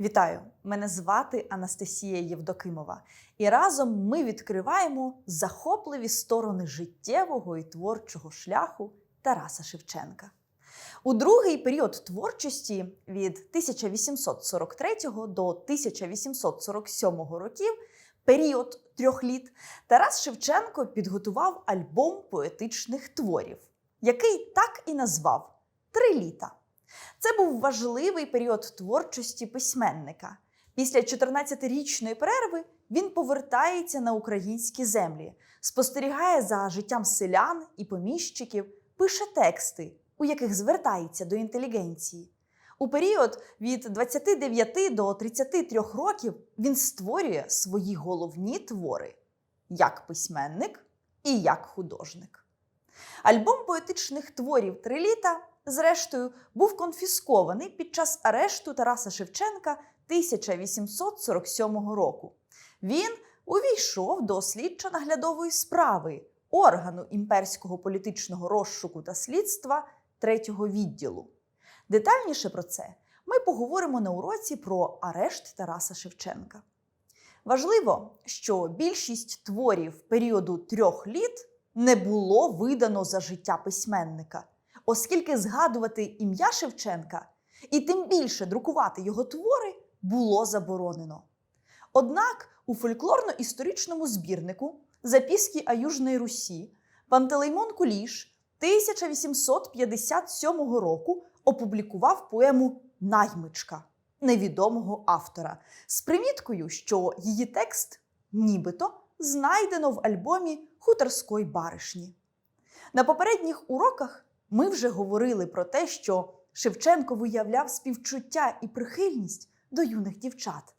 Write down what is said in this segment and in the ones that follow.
Вітаю! Мене звати Анастасія Євдокимова, і разом ми відкриваємо захопливі сторони життєвого і творчого шляху Тараса Шевченка. У другий період творчості від 1843 до 1847 років, період трьох літ, Тарас Шевченко підготував альбом поетичних творів, який так і назвав Три літа. Це був важливий період творчості письменника. Після 14-річної перерви він повертається на українські землі, спостерігає за життям селян і поміщиків, пише тексти, у яких звертається до інтелігенції. У період від 29 до 33 років він створює свої головні твори як письменник і як художник. Альбом поетичних творів «Три літа» зрештою, був конфіскований під час арешту Тараса Шевченка 1847 року. Він увійшов до слідчо-наглядової справи органу імперського політичного розшуку та слідства третього відділу. Детальніше про це ми поговоримо на уроці про арешт Тараса Шевченка. Важливо, що більшість творів періоду трьох літ не було видано за життя письменника оскільки згадувати ім'я Шевченка і тим більше друкувати його твори було заборонено. Однак у фольклорно-історичному збірнику Записки о Южної Русі Пантелеймон Куліш 1857 року опублікував поему Наймичка невідомого автора з приміткою, що її текст нібито знайдено в альбомі хуторської баришні. На попередніх уроках ми вже говорили про те, що Шевченко виявляв співчуття і прихильність до юних дівчат.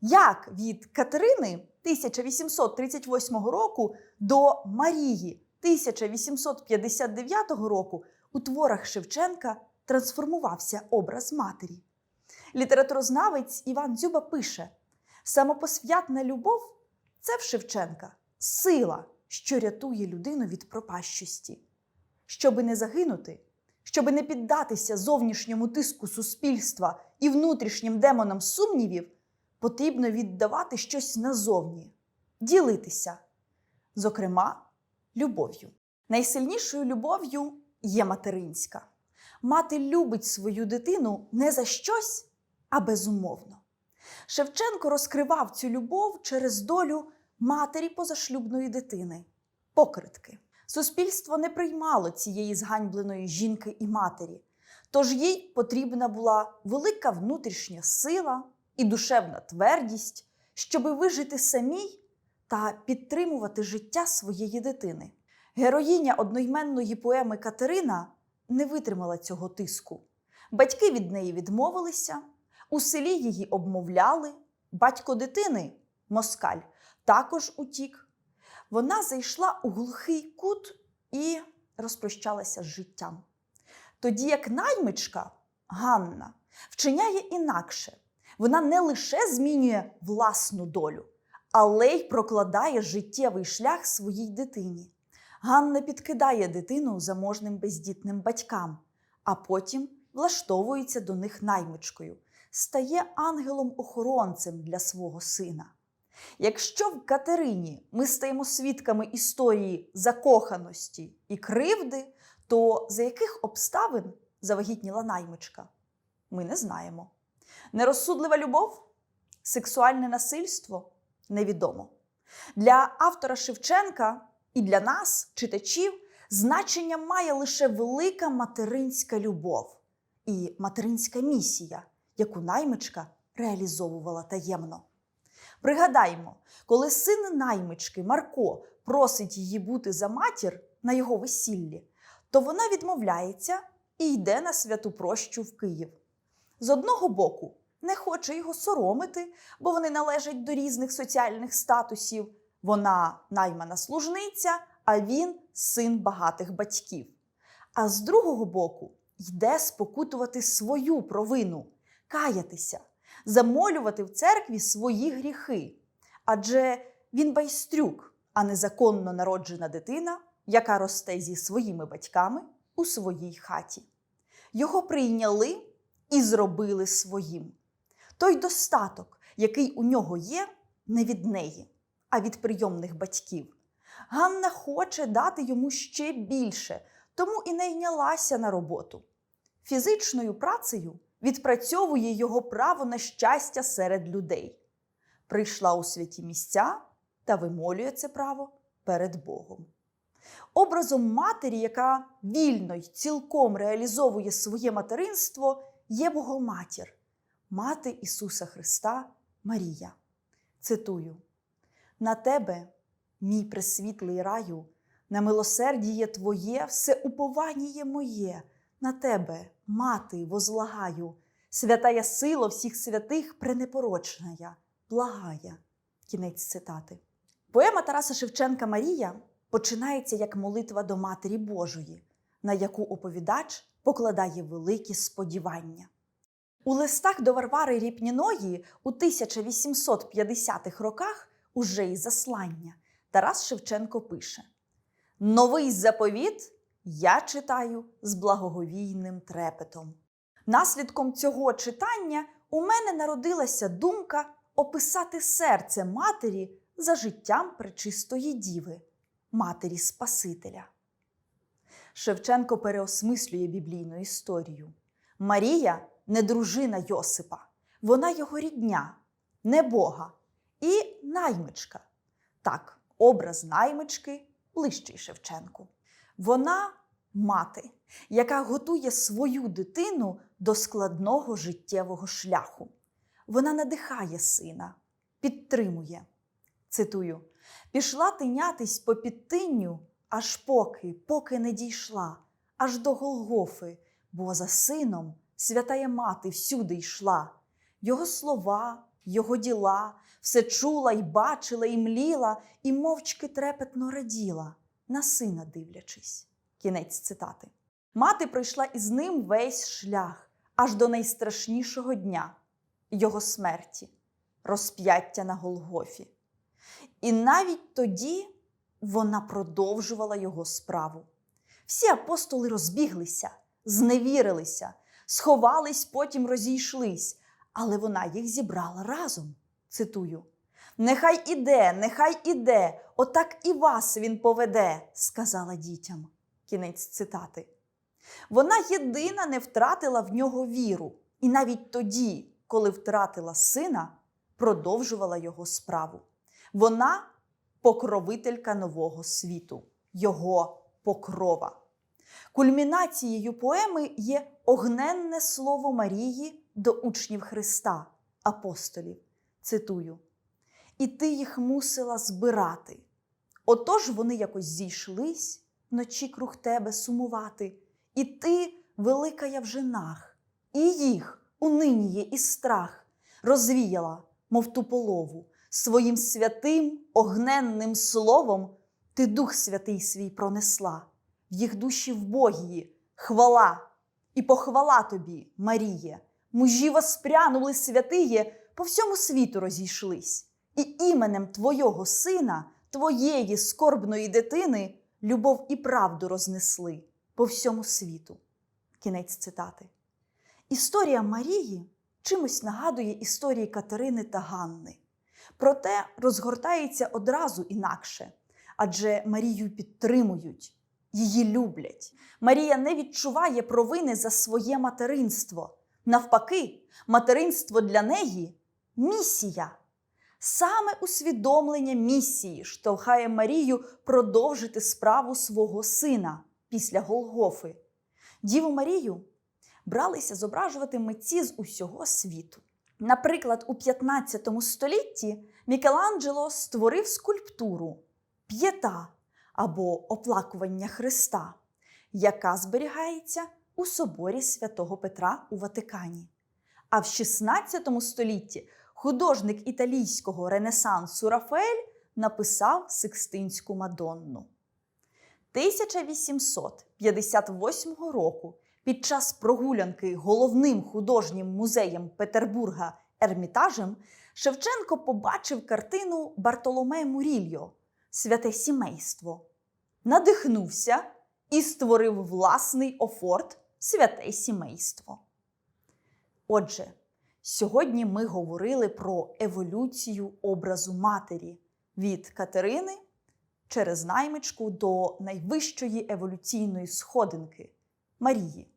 Як від Катерини 1838 року до Марії 1859 року у творах Шевченка трансформувався образ матері. Літературознавець Іван Дзюба пише: самопосвятна любов це в Шевченка сила, що рятує людину від пропащості. Щоби не загинути, щоби не піддатися зовнішньому тиску суспільства і внутрішнім демонам сумнівів, потрібно віддавати щось назовні, ділитися, зокрема, любов'ю. Найсильнішою любов'ю є материнська. Мати любить свою дитину не за щось, а безумовно. Шевченко розкривав цю любов через долю матері позашлюбної дитини, покритки. Суспільство не приймало цієї зганьбленої жінки і матері, тож їй потрібна була велика внутрішня сила і душевна твердість, щоби вижити самій та підтримувати життя своєї дитини. Героїня одноіменної поеми Катерина не витримала цього тиску. Батьки від неї відмовилися, у селі її обмовляли, батько дитини, москаль, також утік вона зайшла у глухий кут і розпрощалася з життям. Тоді як наймичка Ганна вчиняє інакше, вона не лише змінює власну долю, але й прокладає життєвий шлях своїй дитині. Ганна підкидає дитину заможним бездітним батькам, а потім влаштовується до них наймичкою, стає ангелом-охоронцем для свого сина. Якщо в Катерині ми стаємо свідками історії закоханості і кривди, то за яких обставин завагітніла наймичка, ми не знаємо. Нерозсудлива любов, сексуальне насильство невідомо. Для автора Шевченка і для нас, читачів, значення має лише велика материнська любов і материнська місія, яку наймичка реалізовувала таємно. Пригадаймо, коли син наймички Марко просить її бути за матір на його весіллі, то вона відмовляється і йде на святу прощу в Київ. З одного боку, не хоче його соромити, бо вони належать до різних соціальних статусів. Вона наймана служниця, а він син багатих батьків. А з другого боку, йде спокутувати свою провину, каятися замолювати в церкві свої гріхи. Адже він байстрюк, а не законно народжена дитина, яка росте зі своїми батьками у своїй хаті. Його прийняли і зробили своїм. Той достаток, який у нього є, не від неї, а від прийомних батьків. Ганна хоче дати йому ще більше, тому і не йнялася на роботу. Фізичною працею відпрацьовує його право на щастя серед людей. Прийшла у святі місця та вимолює це право перед Богом. Образом матері, яка вільно й цілком реалізовує своє материнство, є Богоматір, мати Ісуса Христа Марія. Цитую: На тебе, мій пресвітлий раю, на милосердіє Твоє, все упованіє моє, на тебе, мати, возлагаю, святая сила всіх святих пренепорочна я, благая. Кінець цитати. Поема Тараса Шевченка Марія починається як молитва до Матері Божої, на яку оповідач покладає великі сподівання. У листах до Варвари Ріпніної у 1850-х роках уже із заслання Тарас Шевченко пише: Новий заповіт я читаю з благоговійним трепетом. Наслідком цього читання у мене народилася думка описати серце матері за життям пречистої діви, матері Спасителя. Шевченко переосмислює біблійну історію. Марія не дружина Йосипа, вона його рідня, не Бога і наймичка. Так, образ наймички ближчий Шевченку. Вона мати, яка готує свою дитину до складного життєвого шляху. Вона надихає сина, підтримує. Цитую: пішла тинятись по підтинню, аж поки, поки не дійшла, аж до Голгофи, бо за сином святая мати всюди йшла. Його слова, його діла, все чула й бачила, і мліла, і мовчки трепетно раділа, на сина дивлячись. Кінець цитати. Мати пройшла із ним весь шлях, аж до найстрашнішого дня його смерті, розп'яття на Голгофі. І навіть тоді вона продовжувала його справу. Всі апостоли розбіглися, зневірилися, сховались, потім розійшлись, але вона їх зібрала разом. Цитую: Нехай іде, нехай іде, отак і вас він поведе, сказала дітям. Кінець цитати. Вона єдина не втратила в нього віру, і навіть тоді, коли втратила сина, продовжувала його справу. Вона покровителька нового світу, його покрова. Кульмінацією поеми є огненне слово Марії до учнів Христа, апостолів. Цитую: І ти їх мусила збирати. Отож вони якось зійшлись вночі круг тебе сумувати, і ти, велика я в женах, і їх униніє і страх розвіяла, мов ту полову, своїм святим огненним словом ти Дух Святий свій пронесла, в їх душі Богії, хвала і похвала тобі, Маріє, мужі воспрянули святиє, по всьому світу розійшлись, і іменем Твого Сина, Твоєї скорбної дитини, любов і правду рознесли по всьому світу. Кінець цитати. Історія Марії чимось нагадує історії Катерини та Ганни. Проте розгортається одразу інакше, адже Марію підтримують, її люблять. Марія не відчуває провини за своє материнство. Навпаки, материнство для неї місія. Саме усвідомлення місії штовхає Марію продовжити справу свого сина після Голгофи. Діву Марію бралися зображувати митці з усього світу. Наприклад, у 15 столітті Мікеланджело створив скульптуру п'єта або оплакування Христа, яка зберігається у соборі святого Петра у Ватикані. А в 16 столітті художник італійського ренесансу Рафаель написав Сикстинську Мадонну. 1858 року під час прогулянки головним художнім музеєм Петербурга Ермітажем Шевченко побачив картину Бартоломе Мурільо Святе сімейство, надихнувся і створив власний офорт Святе сімейство. Отже, Сьогодні ми говорили про еволюцію образу матері від Катерини через наймичку до найвищої еволюційної сходинки Марії.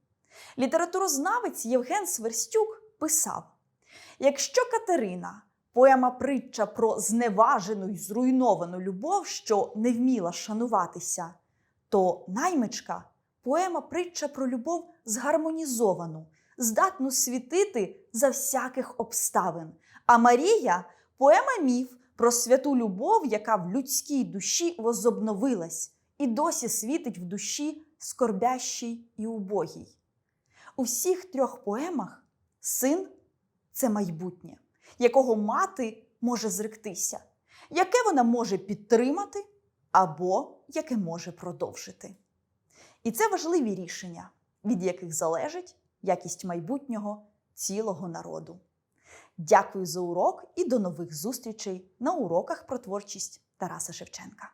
Літературознавець Євген Сверстюк писав: якщо Катерина поема притча про зневажену й зруйновану любов, що не вміла шануватися, то наймичка поема притча про любов згармонізовану, здатну світити за всяких обставин. А Марія поема міф про святу любов, яка в людській душі возобновилась і досі світить в душі скорбящій і убогій. У всіх трьох поемах син це майбутнє, якого мати може зректися, яке вона може підтримати або яке може продовжити. І це важливі рішення, від яких залежить якість майбутнього цілого народу. Дякую за урок і до нових зустрічей на уроках про творчість Тараса Шевченка.